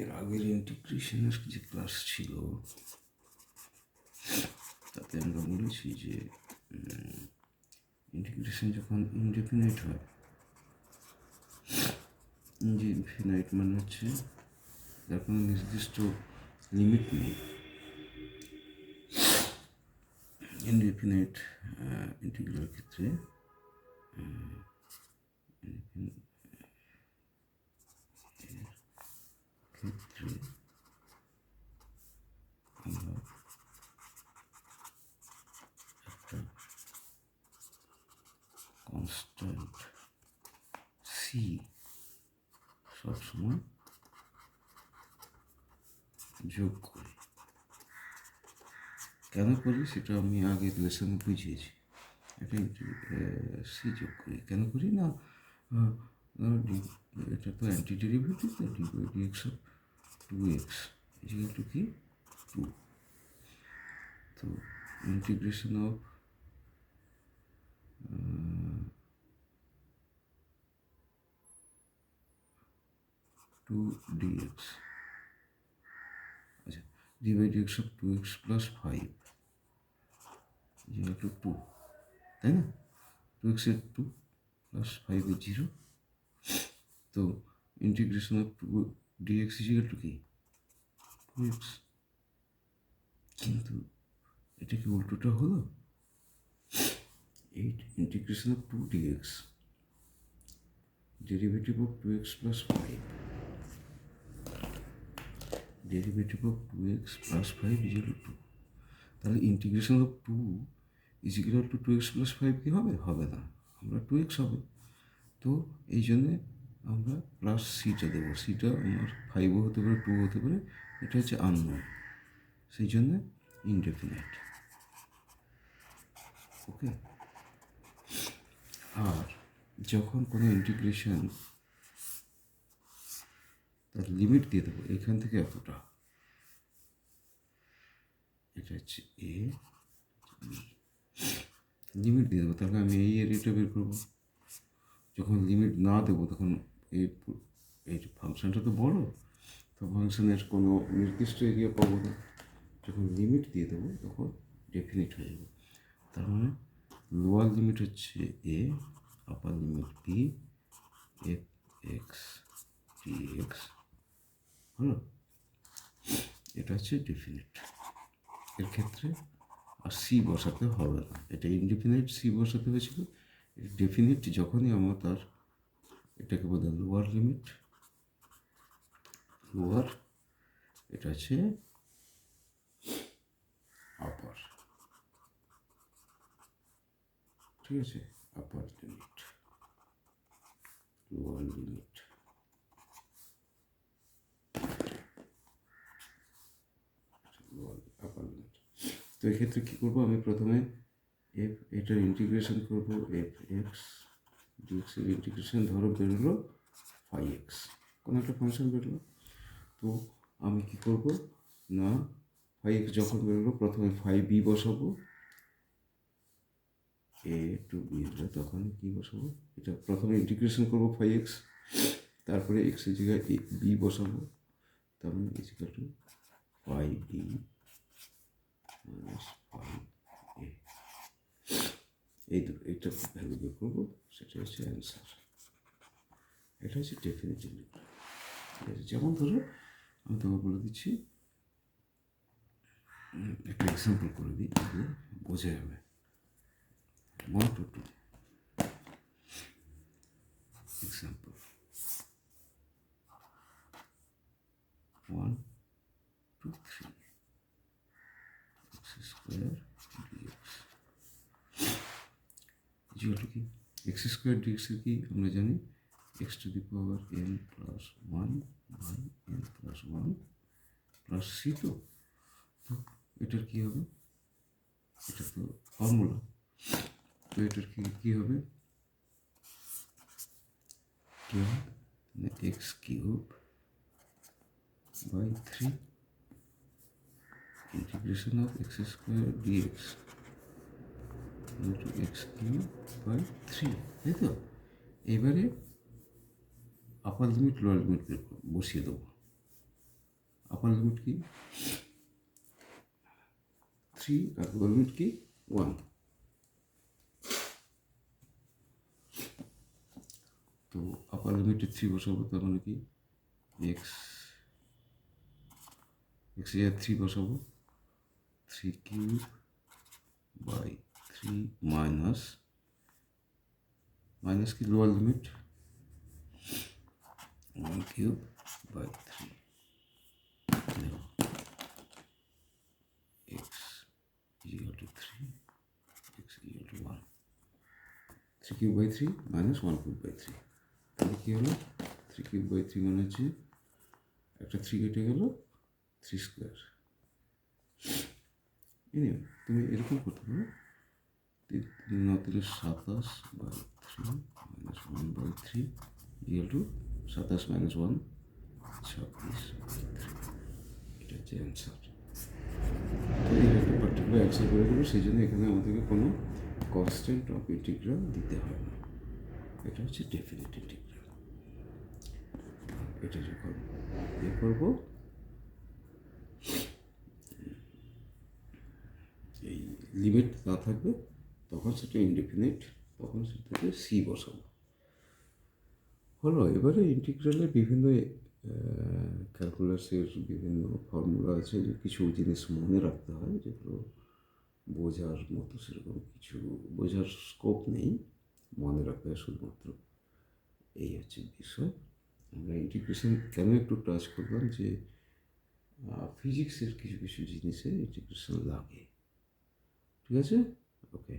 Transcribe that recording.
এর আগের ইন্টিগ্রেশনের যে ক্লাস ছিল, তাতে আমরা বলেছি যে ইন্টিগ্রেশন যখন ইনডেফিনাইট হয় ইনডেফিনাইট মানে হচ্ছে যার কোনো নির্দিষ্ট লিমিট নেই ইনডেফিনাইট ইন্টিগ্রাল ক্ষেত্রে ক্ষেত্রে আমরা একটা কনস্ট্যান্ট সি সবসময় যোগ করি। কেন করি সেটা আমি আগের লেসনে বুঝিয়েছি। এটা সি যোগ করি। কেন করি না? এটা তো অ্যান্টি ডেরিভেটিভ তো d by d two x is equal to কি? টু তো integration of two d x আচ্ছা d by d x of two x plus five two two তাই না? টু এক্সের টু প্লাস ফাইভের জিরো তো integration of two d x is equal to কি? Two x কিন্তু এটা কি উল্টোটা হলো? Eight integration of two d x derivative of two x plus five derivative of two x plus five is equal to তাহলে integration of two is equal to two x plus five কি হবে? হবে না। আমরা two x হবে। তো এই জন্যে আমরা প্লাস সিটা দেবো। সিটা আমার ফাইভও হতে পারে টু হতে পারে, এটা হচ্ছে আননোন সেই জন্যে ইনডেফিনাইট ওকে আর যখন কোনো ইন্টিগ্রেশন তার লিমিট দিয়ে দেবো। এখান থেকে এতটা। এটা হচ্ছে এ লিমিট দিয়ে দেবো। তাহলে আমি এই এরিয়াটা বের করব। যখন লিমিট না দেবো, তখন এই এই ফাংশনটা তো বড়, তো ফাংশনের কোনো নির্দিষ্ট এরিয়া পাবো না। যখন লিমিট দিয়ে দেবো, তখন ডেফিনিট হয়ে যাবে। তার মানে লোয়ার লিমিট হচ্ছে a upper limit b f x t x হলো এটা হচ্ছে ডেফিনেট এর ক্ষেত্রে আর সি বসাতে হবে না। এটা ইনডিফিনিট সি বসাতে হয়েছিল। ডেফিনিট যখনই আমরা তার এটাকে বলে লোয়ার লিমিট লোয়ার এটা হচ্ছে আপার ঠিক আছে? Upper limit lower limit upper limit তো এক্ষেত্রে কী করব? আমি প্রথমে এফ এটার ইন্টিগ্রেশন করব এফ এক্স ডিএক্সের ইন্টিগ্রেশন ধরো বেরোলো ফাইভ এক্স কোনো একটা ফাংশন বেরোলো তো আমি কি করব? না ফাইভ এক্স যখন বেরোলো প্রথমে ফাইভ বি বসাবো। এ টু বি এলে তখন কী বসাবো? এটা প্রথমে ইন্টিগ্রেশন করব ফাইভ এক্স তারপরে এক্সের জায়গায় বি বসাবো। তার মানে ইজিক্যাল টু ফাইভ বি এই দুটো এইটা ভ্যালু বের করব, সেটা হচ্ছে অ্যান্সার এটা হচ্ছে ডেফিনেটলি ঠিক আছে, যেমন ধরো, আমি তোমাকে বলে দিচ্ছি একটা এক্সাম্পল করে দিই, তাহলে বোঝা যাবে one two two example one two three x square d x কি এক্স স্কোয়ার ডিএক্সের কি? আমরা জানি x to the power n plus one by n plus one plus c তো? তো এটার কী হবে? এটা তো ফর্মুলা তো এটার কি, কী হবে? X cube by three integration of x square d x into x cube by three তাই তো? এবারে আপার লিমিট লোয়ার লিমিট বসিয়ে দেবো। আপার লিমিট কি? থ্রি আর লোয়ার লিমিট কি? ওয়ান তো আপার লিমিটে থ্রি বসাবো, তার মানে কি? এক্স এক্স এ থ্রি বসাবো। Three cube by three minus minus কি lower limit? One cube by three. X equal to three, x equal to one. Three cube by three minus one cube by three. তাহলে কী হলো? Three cube by three মানে হচ্ছে একটা three কেটে গেল three square. এনিও তুমি এরকম করতে পারো। তিন তিন সাতাশ by three minus one by three equal to সাতাশ মাইনাস ওয়ান ছাব্বিশ থ্রি এটা হচ্ছে অ্যান্সার তো এর একটা পার্টিকুলার অ্যান্সার করে দেবো, সেই জন্য এখানে আমাদেরকে কোনো কনস্ট্যান্ট অফ ইন্টিগ্রাল দিতে হয় না। এটা হচ্ছে ডেফিনেট ইন্টিগ্রাল এটা যখন ইয়ে করব এই লিমিট না থাকবে, তখন সেটা ইনডিফিনিট তখন সেটাকে সি বসাবো। হলো, এবারে ইন্টিগ্রালের বিভিন্ন ক্যালকুলাসের বিভিন্ন ফর্মুলা আছে যে কিছু জিনিস মনে রাখতে হয়, যেগুলো বোঝার মতো সেরকম কিছু, বোঝার স্কোপ নেই, মনে রাখতে হয় শুধুমাত্র এই হচ্ছে বিষয়। আমরা ইন্টিগ্রেশন কেন একটু টাচ করলাম যে ফিজিক্সের কিছু কিছু জিনিসে ইন্টিগ্রেশন লাগে। ঠিক আছে ওকে